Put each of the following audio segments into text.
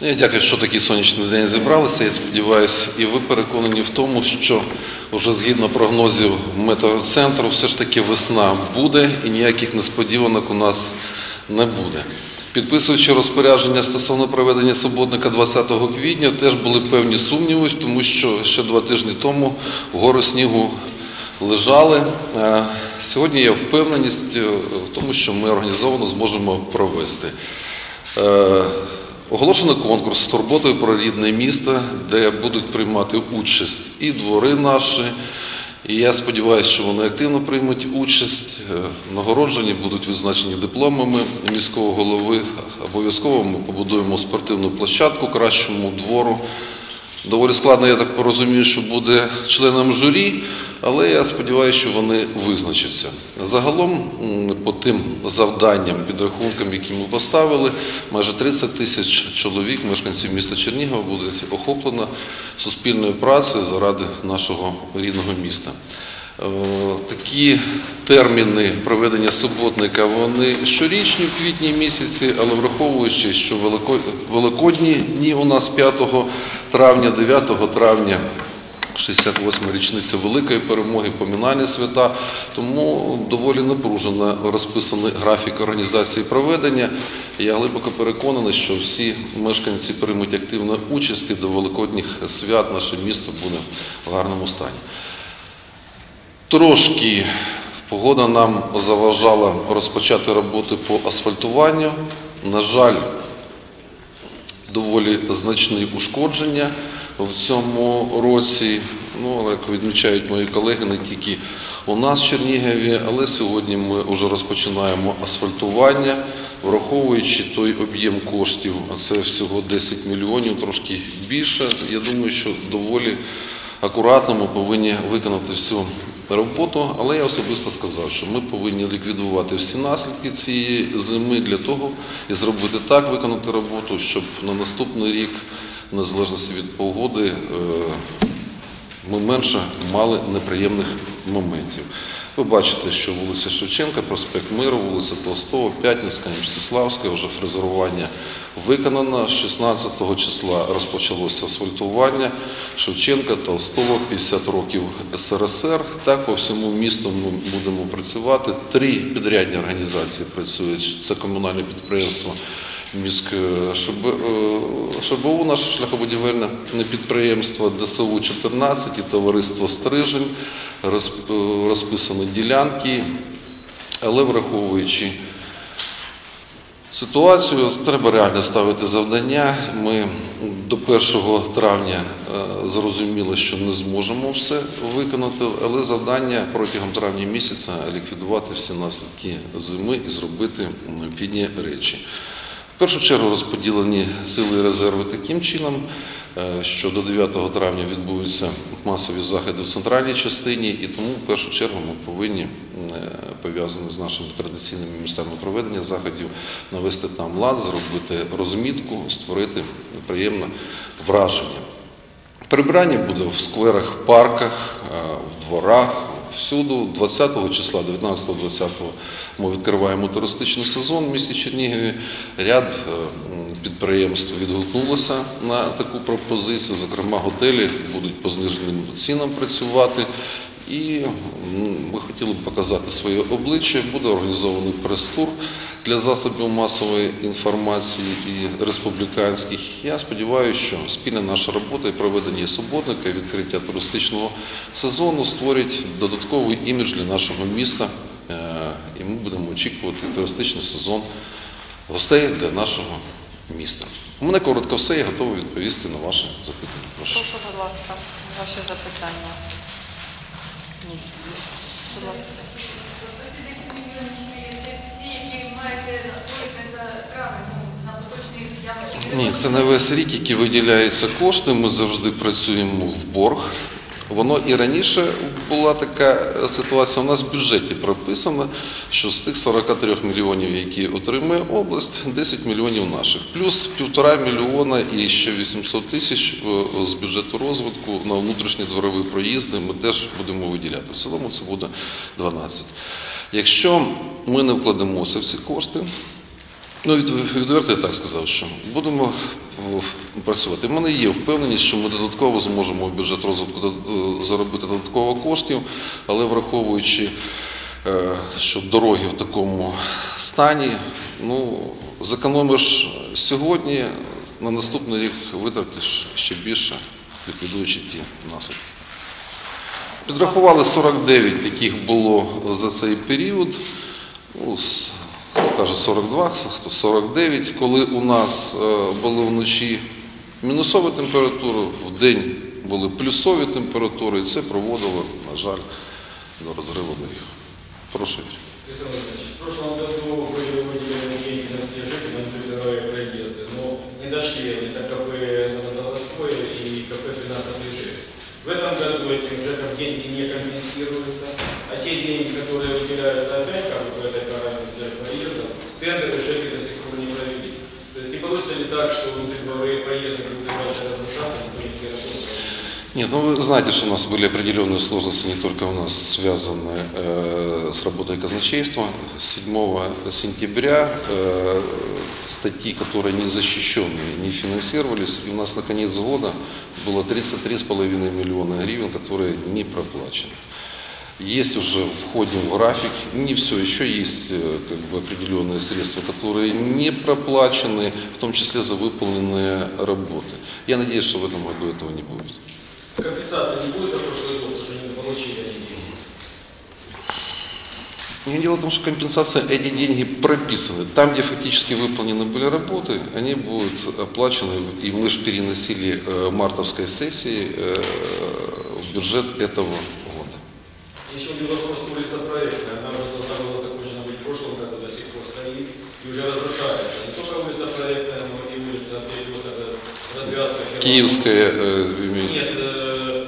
Я дякую, що такий сонячний день зібралися. Я сподіваюся, і ви переконані в тому, що вже згідно прогнозів метеоцентру, все ж таки весна буде і ніяких несподіванок у нас не буде. Підписуючи розпорядження стосовно проведення суботника 20 квітня, теж були певні сумніви, тому що ще два тижні тому гори снігу лежали. Е, Сьогодні є впевненість е, в тому, що ми організовано зможемо провести. Оголошено конкурс з турботою про рідне місто, де будуть приймати участь і двори наші. І я сподіваюся, що вони активно приймуть участь. Е, Нагороджені будуть визначені дипломами міського голови. Обов'язково ми побудуємо спортивну площадку кращому двору. Доволі складно, я так порозумію, що буде членом журі, але я сподіваюся, що вони визначаться. Загалом, по тим завданням, підрахункам, які ми поставили, майже 30 тисяч чоловік, мешканців міста Чернігова, буде охоплено суспільною працею заради нашого рідного міста. Е, Такі терміни проведення суботника вони щорічні в квітні місяці, але враховуючи, що великодні дні у нас 5 травня, 9 травня. 68 річниця великої перемоги, поминальні свята, тому доволі напружено розписаний графік організації проведення. Я глибоко переконаний, що всі мешканці приймуть активну участь і до великодніх свят наше місто буде в гарному стані. Трошки погода нам заважала розпочати роботи по асфальтуванню. На жаль, доволі значні ушкодження в цьому році. Ну, як відмічають мої колеги, не тільки у нас в Чернігові, але сьогодні ми вже розпочинаємо асфальтування, враховуючи той об'єм коштів, це всього 10 мільйонів, трошки більше. Я думаю, що доволі акуратно ми повинні виконати всю роботу, але я особисто сказав, що ми повинні ліквідувати всі наслідки цієї зими для того і зробити так, виконати роботу, щоб на наступний рік, незалежно від погоди, е, ми менше мали неприємних моментів. Ви бачите, що вулиця Шевченка, проспект Миру, вулиця Толстого, П'ятницька, Мстиславська, вже фрезерування виконано. 16 числа розпочалося асфальтування Шевченка, Толстого, 50 років СРСР. Так по всьому місту ми будемо працювати. Три підрядні організації працюють. Це комунальне підприємство міськ е, ШБ, е, ШБУ, наше шляхобудівельне підприємство, ДСУ 14 і товариство Стрижень, е, розписані ділянки, але враховуючи ситуацію, треба реально ставити завдання. Ми до 1 травня е, зрозуміли, що не зможемо все виконати, але завдання протягом травня місяця ліквідувати всі наслідки зими і зробити необхідні речі. В першу чергу розподілені сили і резерви таким чином, е, що до 9 травня відбудуться масові заходи в центральній частині, і тому в першу чергу ми повинні, е, пов'язані з нашими традиційними містами проведення заходів, навести там лад, зробити розмітку, створити приємне враження. Прибирання буде в скверах, парках, е, в дворах, всюду. 20 числа, 19-20 ми відкриваємо туристичний сезон в місті Чернігові. Ряд е, підприємств відгукнулося на таку пропозицію. Зокрема, готелі будуть по зниженим цінам працювати. І ми хотіли б показати своє обличчя. Буде організований прес-тур для засобів масової інформації і республіканських. Я сподіваюся, що спільна наша робота і проведення суботника, і відкриття туристичного сезону створять додатковий імідж для нашого міста. Е, І ми будемо очікувати туристичний сезон гостей для нашого міста. У мене коротко все, я готовий відповісти на ваші запитання. Прошу. Прошу, будь ласка, ваші запитання. Ні. Будь ласка. Ті, які маєте надходити за травень, ну, на поточний явище. Ні, це не весь рік, які виділяються кошти. Ми завжди працюємо в борг. Воно і раніше була така ситуація. У нас в бюджеті прописано, що з тих 43 мільйонів, які отримує область, 10 мільйонів наших, плюс півтора мільйона і ще 800 тисяч е, з бюджету розвитку на внутрішні дворові проїзди. Ми теж будемо виділяти. В цілому це буде 12. Якщо ми не вкладемося в ці кошти, Ну, від, відверто я так сказав, що будемо працювати. У мене є впевненість, що ми додатково зможемо в бюджет розвитку заробити додатково коштів, але враховуючи, е, що дороги в такому стані, ну, зекономиш сьогодні, на наступний рік витратиш ще більше, ліквідуючи ті наслідки. Підрахували 49 таких було за цей період. Ну, хто каже 42, хто 49. Коли у нас е, були вночі мінусові температури, в день були плюсові температури, і це проводило, на жаль, до розриву доріг. Прошу. Юрій. Александр Ильич, в прошлом году деньги не компенсируются, а те деньги, которые выделяются опять как в этой программе для проездов, тендеры ЖЭКи до сих пор не провели. То есть не получится ли так, что внутридворовые проезды будут дальше разрушаться, никто не готов Нет, ну вы знаете, что у нас были определенные сложности не только у нас связанные э, с работой казначейства. 7 сентября э, статьи, которые не защищенные, не финансировались, и у нас на конец года было 33,5 миллиона гривен, которые не проплачены. Есть уже, входим в график, не все, еще есть э, как бы, определенные средства, которые не проплачены, в том числе за выполненные работы. Я надеюсь, что в этом году этого не будет. Не дело в том, что компенсация, эти деньги прописаны. Там, где фактически выполнены были работы, они будут оплачены, и мы же переносили э, мартовской сессии э, в бюджет этого года. Еще один вопрос улица проектная. Она уже должна была закончена быть в прошлом году, до сих пор стоит и уже разрушается. Не только улица проектная, но и улица это развязка. Киевская, э, Нет, э,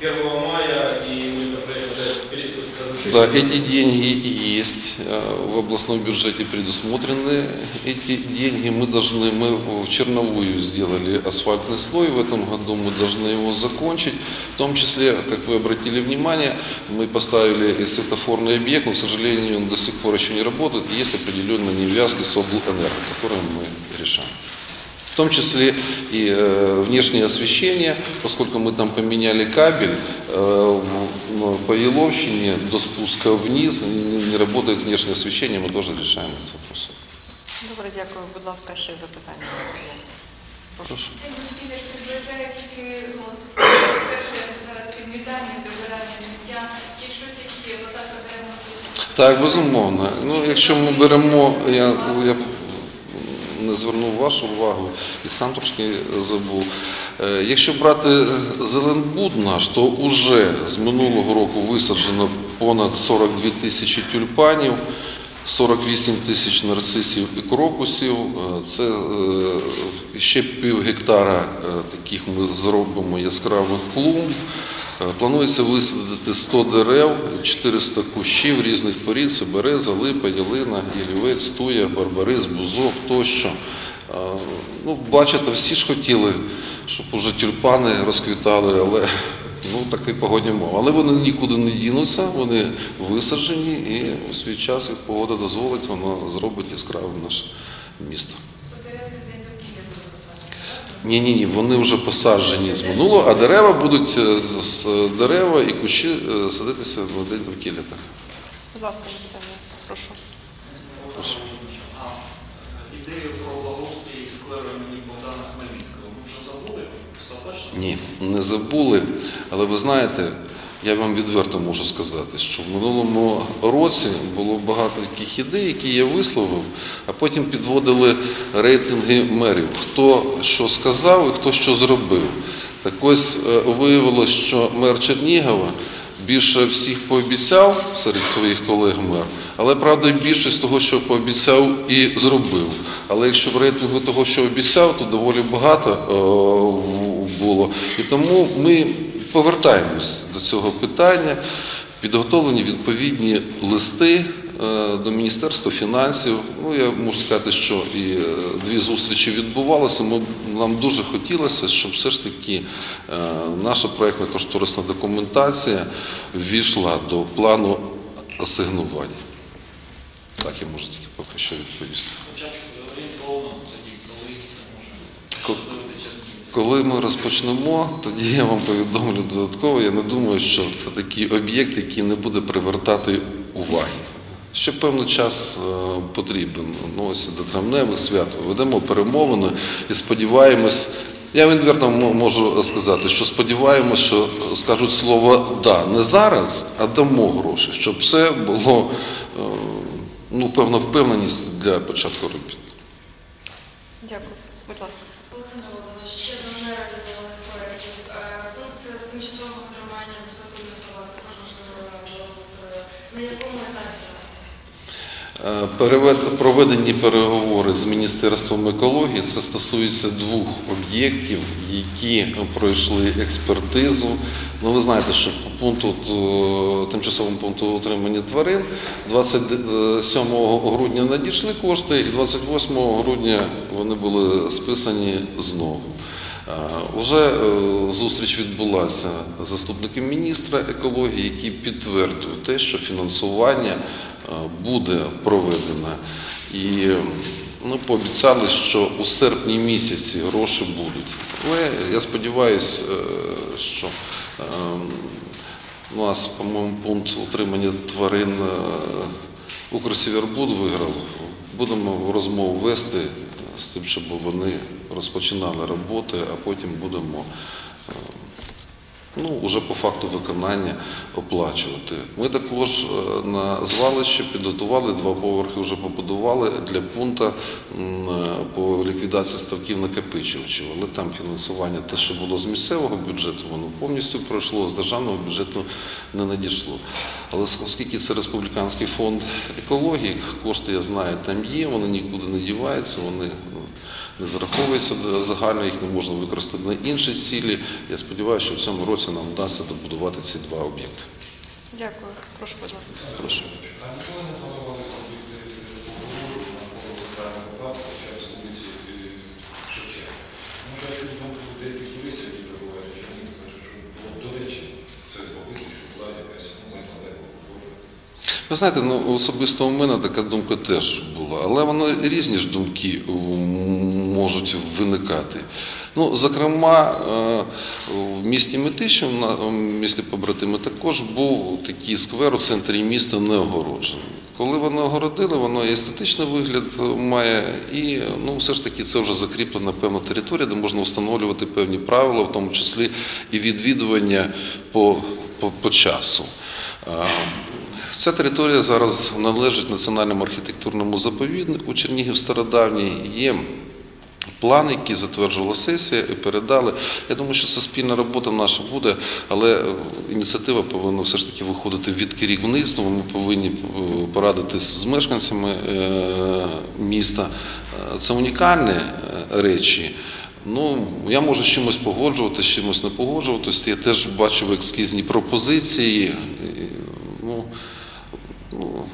1 мая и улица проектная, это перед- то есть разрушение. Да, эти деньги есть э, в областном бюджете предусмотрены. Эти деньги мы должны, мы в Черновую сделали асфальтный слой, в этом году мы должны его закончить. В том числе, как вы обратили внимание, мы поставили светофорный объект, но, к сожалению, он до сих пор еще не работает. Есть определенные невязки с облэнерго, которые мы решаем. В том числе и э, внешнее освещение, поскольку мы там поменяли кабель, э, по Еловщине до спуска вниз не, работает внешнее освещение, мы тоже решаем этот вопрос. Добре, дякую. Будь ласка, ще запитання. Прошу. Перше зараз підмітання, чи щось. Так, безумовно. Ну, якщо ми беремо, я, я не звернув вашу увагу і сам трошки забув. Е, Якщо брати Зеленбуд наш, то вже з минулого року висаджено понад 42 тисячі тюльпанів, 48 тисяч нарцисів і крокусів. Е, Це е, ще пів гектара е, таких ми зробимо яскравих клумб. Е, Планується висадити 100 дерев, 400 кущів різних порід, це береза, липа, ялина, ялівець, туя, барбарис, бузок тощо. Е, Ну, бачите, всі ж хотіли, щоб уже тюльпани розквітали, але ну, такі погодні умови. Але вони нікуди не дінуться, вони висаджені і у свій час, як погода дозволить, воно зробить яскравим наше місто. Дерев день довкілля буде посаджено. Ні, ні, ні, вони вже посаджені з минулого, а дерева будуть е, з дерева і кущі е, садитися в один довкілля. Будь ласка, питання, Прошу. Прошу. Ідею про благоустрій скверу імені Богдана Хмельницького ми вже забули? Ні, не забули. Але ви знаєте, я вам відверто можу сказати, що в минулому році було багато таких ідей, які я висловив, а потім підводили рейтинги мерів, хто що сказав і хто що зробив. Так ось е, виявилось, що мер Чернігова більше всіх пообіцяв серед своїх колег мер, але правда більшість того, що пообіцяв, і зробив. Але якщо в рейтингу того, що обіцяв, то доволі багато е, було. І тому ми повертаємось до цього питання. Підготовлені відповідні листи е, до Міністерства фінансів. Ну, я можу сказати, що і е, дві зустрічі відбувалися. Ми, нам дуже хотілося, щоб все ж таки е, наша проєктна кошторисна документація ввійшла до плану асигнувань. Так, я можу тільки поки що відповісти. Хоча б він ставити чернігівці? Коли ми розпочнемо, тоді я вам повідомлю додатково. Я не думаю, що це такий об'єкт, який не буде привертати уваги. Ще певний час е, потрібен. Ну, ось до травневих свят ведемо перемовини і сподіваємось. Я відверто можу сказати, що сподіваємось, що скажуть слово да не зараз, а дамо гроші, щоб це було е, ну, певна впевненість для початку робіт. Дякую. Будь ласка. Нереалізованих проєктів. Е, Пункт тимчасового тримання безпритульних собак також. На якому етапі? Е, Проведені переговори з Міністерством екології. Це стосується двох об'єктів, які пройшли експертизу. Ну, ви знаєте, що по пункту е, тимчасовому пункту утримання тварин 27 грудня надійшли кошти, і 28 грудня вони були списані знову. Е, Уже е, зустріч відбулася заступником міністра екології, який підтвердив те, що фінансування е, буде проведено. І ну, пообіцяли, що у серпні місяці гроші будуть. Але я сподіваюся, що у нас, по-моєму, пункт утримання тварин Укрсівербуд виграв. Будемо розмову вести з тим, щоб вони розпочинали роботи, а потім будемо е, ну, вже по факту виконання оплачувати. Ми також е, на звалищі підготували два поверхи, вже побудували для пункту е, по ліквідації ставків накопичувачів. Але там фінансування, те, що було з місцевого бюджету, воно повністю пройшло, з державного бюджету не надійшло. Але оскільки це республіканський фонд екології, кошти, я знаю, там є, вони нікуди не діваються, вони не зараховуються до загально, їх не можна використати на інші цілі. Я сподіваюся, що в цьому році нам вдасться добудувати ці два об'єкти. Дякую. Прошу, будь ласка. Прошу. Ви знаєте, ну особисто у мене така думка теж була, але воно різні ж думки можуть виникати. Ну, зокрема, е, в місті Метиші, в місті побратими, також був такий сквер у центрі міста неогороджений. Коли вони огородили, воно і естетичний вигляд має, і ну, все ж таки це вже закріплена певна територія, де можна встановлювати певні правила, в тому числі і відвідування по, по, по часу. Е, Ця територія зараз належить національному архітектурному заповіднику Чернігів Стародавній. Є план, який затверджувала сесія і передали. Я думаю, що це спільна робота наша буде, але е, ініціатива повинна все ж таки виходити від керівництва. Ми повинні е, порадитись з мешканцями е, міста. Це унікальні речі. Ну, я можу з чимось погоджуватися, з чимось не погоджуватися. Я теж бачив ескізні пропозиції. І, Ну, ну,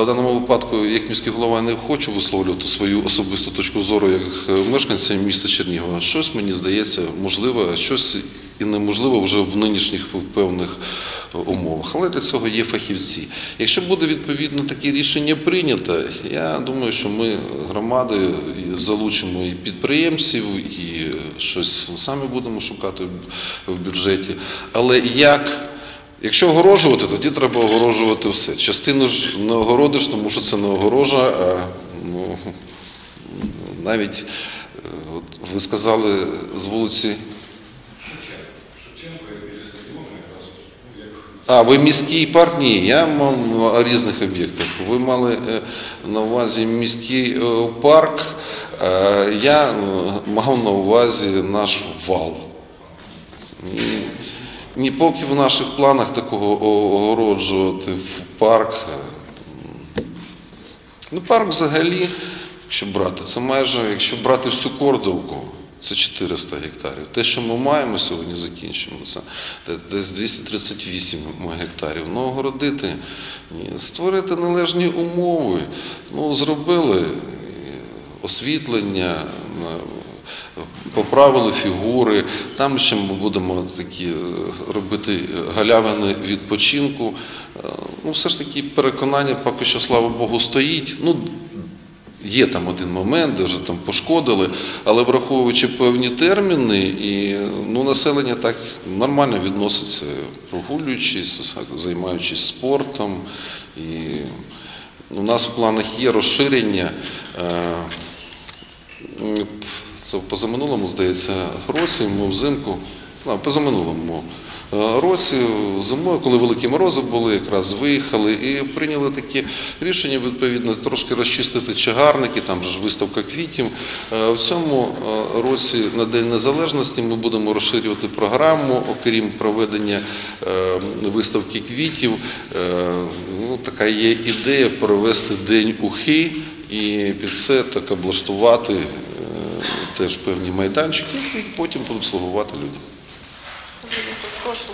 але в даному випадку, як міський голова, не хочу висловлювати свою особисту точку зору як е, мешканця міста Чернігова. Щось мені здається можливо, а щось і неможливо вже в нинішніх певних е, умовах. Але для цього є фахівці. Якщо буде відповідно таке рішення прийнято, я думаю, що ми громади залучимо і підприємців, і щось самі будемо шукати в бюджеті. Але як Якщо огорожувати, тоді треба огорожувати все. Частину ж не огородиш, тому що це не огорожа, а ну, навіть е, от ви сказали з вулиці. А, ви міський парк? Ні, я мав о різних об'єктах. Ви мали е, на увазі міський е, парк, я мав на увазі наш вал. І ні, поки в наших планах такого огороджувати в парк. е, Ну, парк взагалі, якщо брати, це майже, якщо брати всю Кордовку, це 400 гектарів. Те, що ми маємо сьогодні, закінчимо, це десь 238 гектарів. Ну, огородити, ні, створити належні умови. Ну, зробили е, освітлення, на- поправили фігури. Там ще ми будемо такі е, робити галявини відпочинку. Е, Ну, все ж таки переконання поки що, слава Богу, стоїть. Ну, Є там один момент, де вже там пошкодили, але враховуючи певні терміни, і ну, населення так нормально відноситься, прогулюючись, займаючись спортом. І у нас в планах є розширення. е, Це в позаминулому, здається, році ми взимку, а, позаминулому е, році, зимою, коли великі морози були, якраз виїхали і прийняли такі рішення, відповідно, трошки розчистити чагарники, там же ж виставка квітів. Е, В цьому е, році на День Незалежності ми будемо розширювати програму, окрім проведення виставки квітів. Ну, така є ідея провести День ухи і під це так облаштувати теж певні майданчики, які потім будуть слугувати людям. Прошу.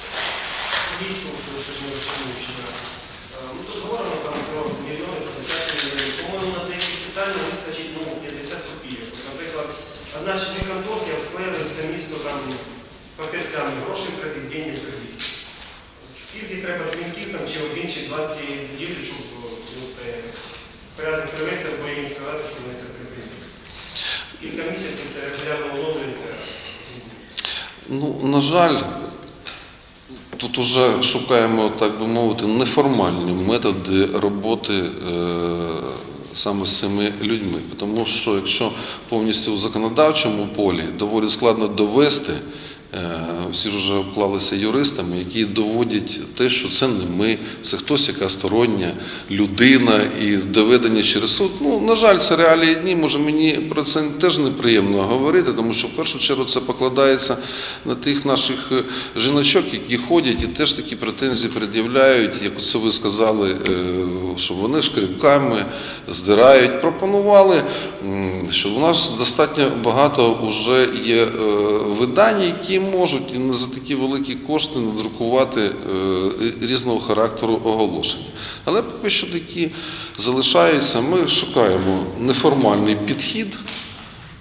Військо, тому що ми розуміємо, тут говоримо про мільйони, 50 мільйонів. По-моєму, на деякі питання вистачить 50 копійок. От, Наприклад, одна чи дві конторки обклеїли це місто там папірцями, гроші кредит, деньги кредит. Скільки треба дзвінків там, чи один, чи 20 дітей, щоб ну, це порядок привести, або їм сказати, що вони це припинять. Місяців це регулярно оновлюється. Ну, на жаль, тут вже шукаємо, так би мовити, неформальні методи роботи е, саме з цими людьми. Тому що якщо повністю у законодавчому полі доволі складно довести, всі ж вже обклалися юристами, які доводять те, що це не ми, це хтось, яка стороння людина і доведення через суд. Ну, на жаль, це реалії дні. Може, мені про це теж неприємно говорити, тому що в першу чергу це покладається на тих наших е, жіночок, які ходять і теж такі претензії пред'являють, як це ви сказали, е, що вони шкрипками здирають. Пропонували, що у нас достатньо багато вже є е, видань, які можуть і не за такі великі кошти надрукувати е, різного характеру оголошення. Але поки що такі залишаються. Ми шукаємо неформальний підхід,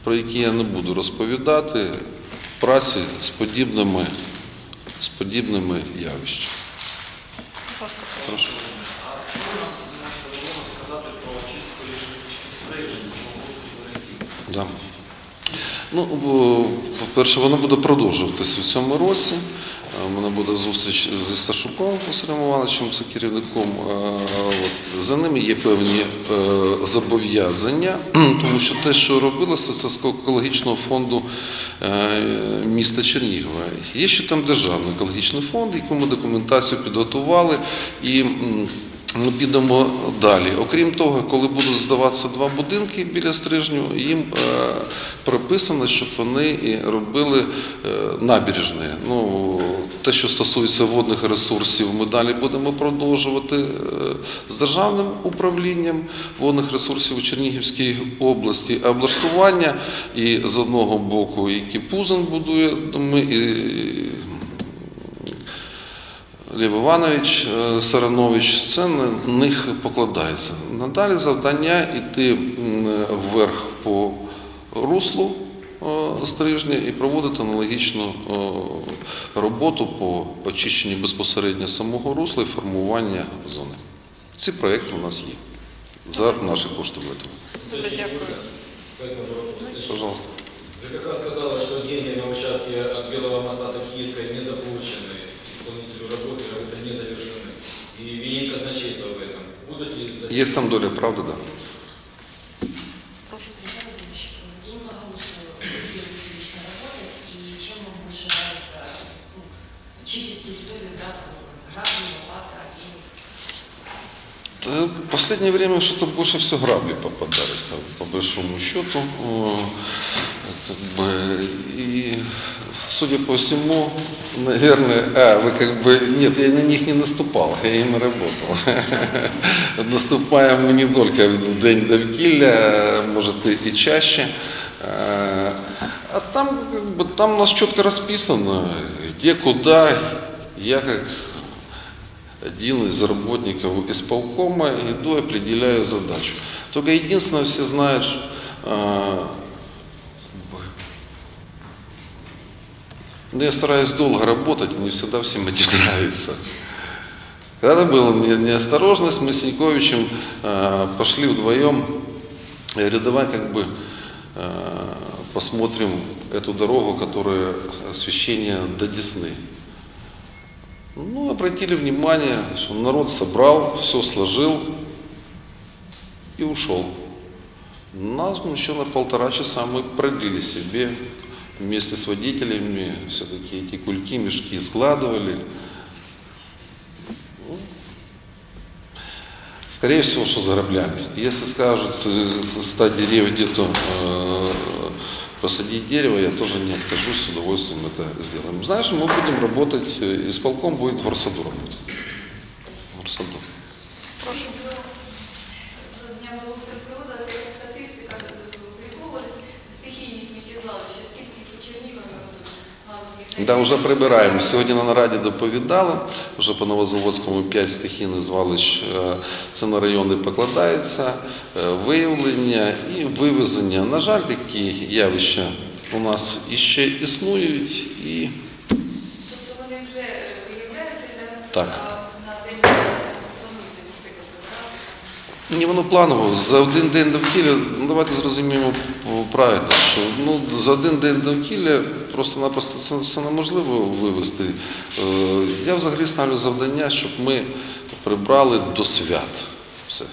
про який я не буду розповідати, праці з подібними, з подібними явищами. Прошу. Да. Ну, по-перше, воно буде продовжуватися в цьому році. У мене буде зустріч зі Сташуком Василем Івановичем, це керівником. Е. За ними є певні е, зобов'язання, тому що те, що робилося, це з екологічного фонду е, міста Чернігова. Є ще там державний екологічний фонд, якому документацію підготували. І ми підемо далі. Окрім того, коли будуть здаватися два будинки біля стрижню, їм е, прописано, щоб вони і робили е, набережні. Ну, те, що стосується водних ресурсів, ми далі будемо продовжувати е, з державним управлінням водних ресурсів у Чернігівській області. Облаштування і з одного боку, і Кіпузин будує, ми і Лев Іванович е, Саранович, це на них покладається. Надалі завдання йти вверх по руслу е, стрижня і проводити аналогічну е, роботу по очищенні безпосередньо самого русла і формування зони. Ці проекти у нас є за наші кошти. Добре, дякую. Пожалуйста. ЖКХ сказала, что деньги на участке от Белого моста да, там, лопата, и Да, В последнее время что-то больше все грабли попадались, по, по большому счету. О, Как бы, и, судя по всему, наверное, а, вы как бы, нет, я на них не наступал, я им работал. Наступаем мы не только в день довкілля, может и, и чаще. А а там, как бы, там у нас четко расписано, где, куда, я как один из работников исполкома иду, определяю задачу. Только единственное, все знают, ну, я стараюсь долго работать, не всегда всем это нравится. Когда была не- неосторожность, мы с Никовичем а, пошли вдвоем Я говорю, давай как бы э, посмотрим эту дорогу, которая освещение до Десны. Ну, обратили внимание, что народ собрал, все сложил и ушел. Нас еще на полтора часа мы продлили себе вместе с водителями все-таки эти кульки, мешки складывали. Скорее всего, что за граблями. Если скажут э, со 100 деревьев где-то э, посадить дерево, я тоже не откажусь, с удовольствием это сделаем. Знаешь, мы будем работать, э, исполком будет в Горсаду работать. В Горсаду. Да, вже прибираємо. Сьогодні на нараді доповідали, вже по Новозаводському 5 стихійних звалищ е, це на райони покладається, е, виявлення і вивезення. На жаль, такі явища у нас іще існують і Тобто вони вже виявляються Так. Ні, воно планово. За один день довкілля, ну давайте зрозуміємо правильно, що ну, за один день довкілля просто-напросто це все неможливо вивести. Е, Я взагалі ставлю завдання, щоб ми прибрали до свят. Все.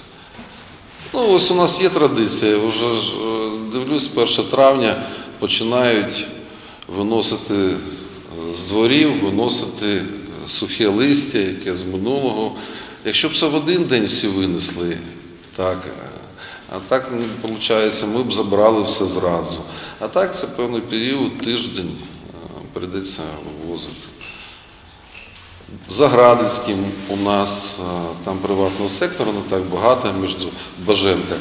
Ну, ось у нас є традиція, вже е, дивлюсь, 1 травня починають виносити е, з дворів, виносити сухе листя, яке з минулого. Якщо б це в один день всі винесли, так, а так виходить, ми б забрали все зразу. А так це певний період, тиждень е, прийдеться вивозити. За Градицьким у нас е, там приватного сектору не так багато між Баженка.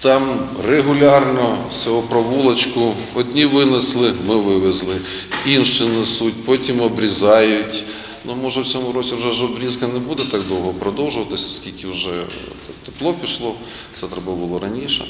Там регулярно з цього провулочку одні винесли, ми вивезли, інші несуть, потім обрізають. Ну, може, в цьому році вже ж не буде так довго продовжуватися, оскільки вже тепло пішло, це треба було раніше.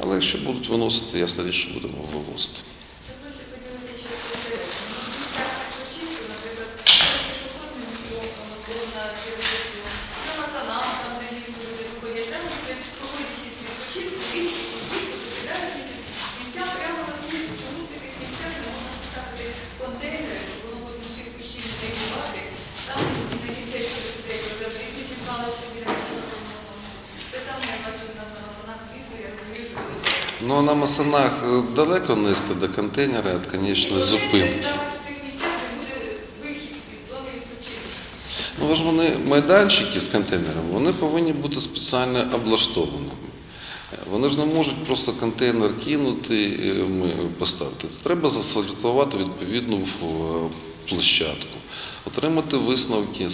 Але якщо будуть виносити, ясна річ, що будемо вивозити. Дозвольте поділитися ще конкретно. Ну, так, почистку, наприклад, пішохідним шляхом, або на територію, на Масанам, там, де лісу люди виходять, там, де проходячи свій почистку, лісу, світу, викидають сміття прямо на лісу. Чому в таких місцях не можна поставити контейнери, щоб воно потім всіх кущів не приймати? Там, на кінцеві третього, де прізвище звалище біля Масанам. Те саме я бачу у нас на Масанах з лісу, я розумію, що люди Ну, на Масанах е, далеко нести до контейнера від конечної зупинки. Ну, ж вони майданчики з контейнерами, вони повинні бути спеціально облаштованими. Е, Вони ж не можуть просто контейнер кинути і поставити. Треба засалютувати відповідну е, площадку, отримати висновки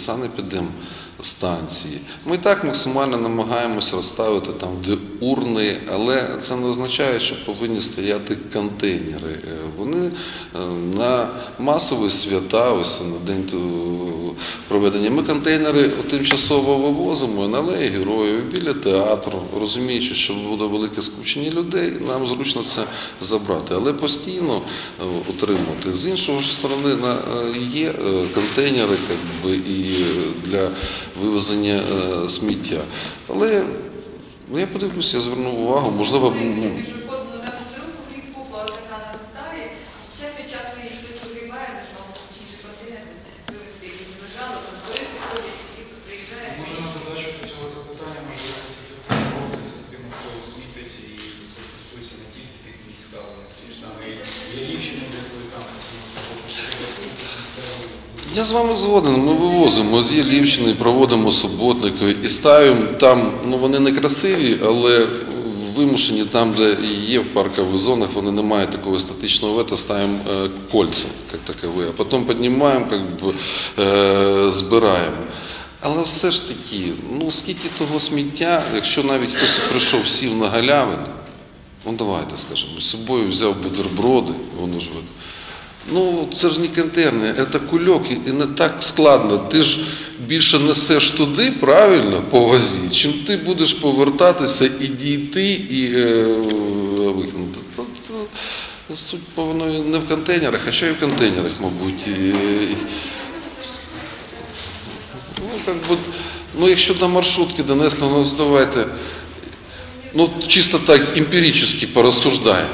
санепідемстанції. Ми так максимально намагаємося розставити там, де урни, але це не означає, що повинні стояти контейнери. Е, Вони е, на масові свята, ось на день е, проведення. Ми контейнери тимчасово вивозимо на алеї героїв, біля театру, розуміючи, що буде велике скупчення людей, нам зручно це забрати. Але постійно е, утримувати. З іншої ж сторони, е, є е, контейнери як би, і е, для вивезення е, сміття. Але ну, я подивлюся, я звернув увагу, можливо, м, вами згоден. Ми вивозимо з Єлівщини, проводимо суботники і ставимо там, ну вони не красиві, але вимушені там, де є в паркових зонах, вони не мають такого статичного вета, ставимо е, кольця, як такові, а потім піднімаємо, як би, е, збираємо. Але все ж таки, ну скільки того сміття, якщо навіть хтось прийшов, сів на галявину, ну давайте скажемо, з собою взяв бутерброди, воно ж Ну, це ж не контейнер, це кульок, і не так складно. Ти ж більше несеш туди, правильно, по вазі, чим ти будеш повертатися і дійти, і е, викинути. Суть повинна не в контейнерах, а ще й в контейнерах, мабуть. Ну, как би, ну, якщо на маршрутки донесли, ну давайте. ну, чисто так эмпирически порассуждаем.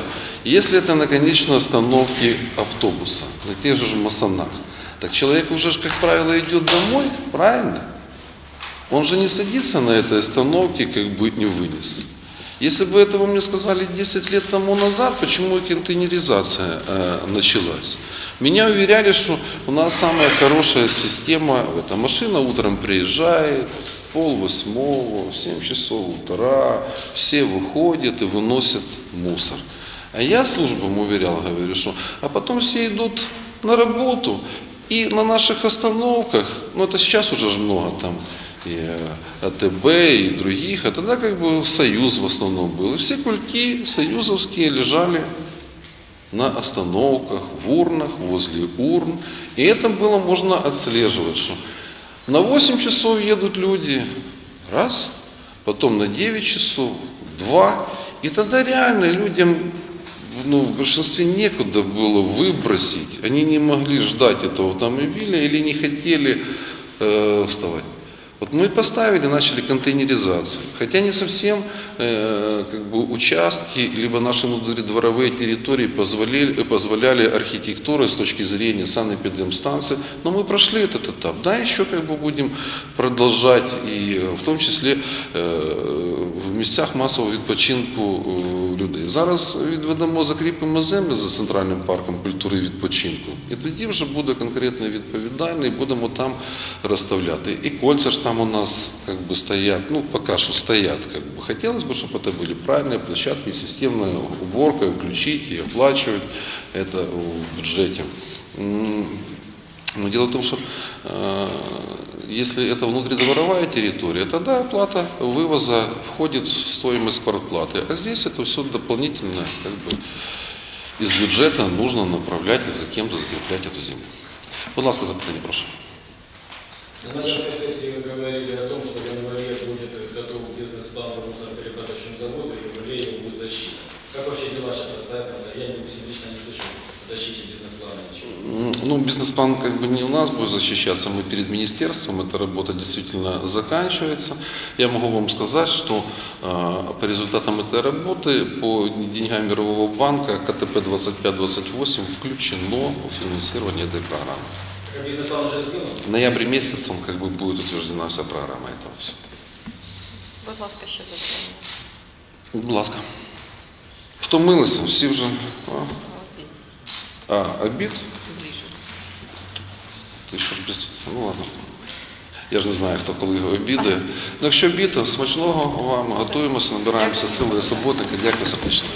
Если это на конечной остановке автобуса, на тех же Масанах, так человек уже, как правило, идет домой, правильно? Он же не садится на этой остановке, как бы не вынес. Если бы этого мне сказали 10 лет тому назад, почему контейнеризация э, началась? Меня уверяли, что у нас самая хорошая система, эта машина утром приезжает, пол восьмого, в 7 часов утра, все выходят и выносят мусор. А я службам уверял, говорю, что, а потом все идут на работу, и на наших остановках, ну это сейчас уже много там, и э, АТБ, и других, а тогда как бы Союз в основном был. И все кульки союзовские лежали на остановках, в урнах, возле урн. И это было можно отслеживать, что на 8 часов едут люди, раз, потом на 9 часов, два. И тогда реально людям ну, в большинстве некуда было выбросить. Они не могли ждать этого автомобиля или не хотели э, вставать. Вот мы поставили, начали контейнеризацию. Хотя не совсем э, как бы участки, либо наши внутридворовые территории позволяли, позволяли архитектуры с точки зрения санэпидемстанции, но мы прошли этот этап. Да, еще как бы будем продолжать, и в тому числі е, в місцях масового відпочинку е, людей. Зараз відведемо, закріпимо землю за центральним парком культури і відпочинку. І тоді вже буде конкретно відповідальний, будемо там розставляти. І кольця ж там у нас как бы стоят, ну пока что стоят. Как бы. Хотелось бы, чтобы это были правильные площадки, системная уборка, включить и оплачивать это в бюджете. Но дело в том, что э, если это внутридворовая территория, тогда оплата вывоза входит в стоимость квартплаты. А здесь это все дополнительно как бы, из бюджета нужно направлять и за кем-то закреплять эту землю. Будь ласка, запитання, прошу. Вы говорили о том, что в январе будет готов бизнес-план по мусороперекладочному заводу, и в его будет защита. Как вообще дела сейчас обстоят? Я не, лично не слышал защите бизнес-плана ничего. Ну, бизнес-план как бы не у нас будет защищаться, мы перед министерством, эта работа действительно заканчивается. Я могу вам сказать, что э, по результатам этой работы, по деньгам Мирового банка, КТП 25-28 включено в финансирование этой программы. Как бизнес-план уже сделан? В ноябре месяце как бы будет утверждена вся программа этого всего. Будь ласка, ще запитання. Будь ласка. Втомилися, всі вже. А, а обід? Ближче. Ти що ж без... Ну ладно. Я ж не знаю, хто коли його обідає. Ну, якщо обід, смачного вам, готуємося, набираємося сили і суботника. Дякую сердечно.